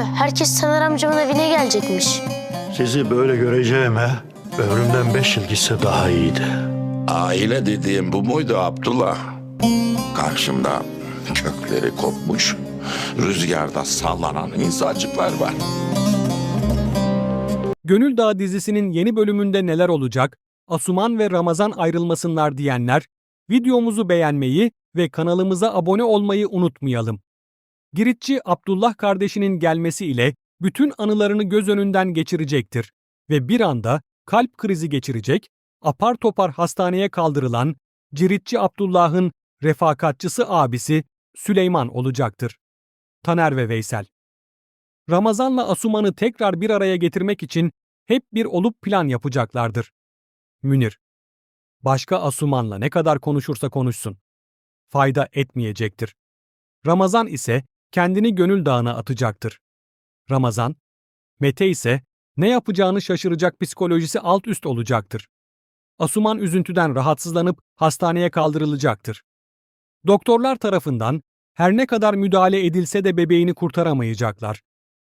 herkes Taner amcamın evine gelecekmiş. Sizi böyle göreceğime ömrümden beş yıl gitse daha iyiydi. Aile dediğim bu muydu Abdullah? Karşımda kökleri kopmuş, rüzgarda sallanan insancıklar var. Gönül Dağı dizisinin yeni bölümünde neler olacak? Asuman ve Ramazan ayrılmasınlar diyenler, videomuzu beğenmeyi ve kanalımıza abone olmayı unutmayalım. Giritçi Abdullah kardeşinin gelmesi ile bütün anılarını göz önünden geçirecektir ve bir anda kalp krizi geçirecek, apar topar hastaneye kaldırılan Ciritçi Abdullah'ın refakatçısı abisi Süleyman olacaktır. Taner ve Veysel Ramazan'la Asuman'ı tekrar bir araya getirmek için hep bir olup plan yapacaklardır. Münir Başka Asuman'la ne kadar konuşursa konuşsun. Fayda etmeyecektir. Ramazan ise kendini gönül dağına atacaktır. Ramazan, Mete ise ne yapacağını şaşıracak psikolojisi alt üst olacaktır. Asuman üzüntüden rahatsızlanıp hastaneye kaldırılacaktır. Doktorlar tarafından her ne kadar müdahale edilse de bebeğini kurtaramayacaklar.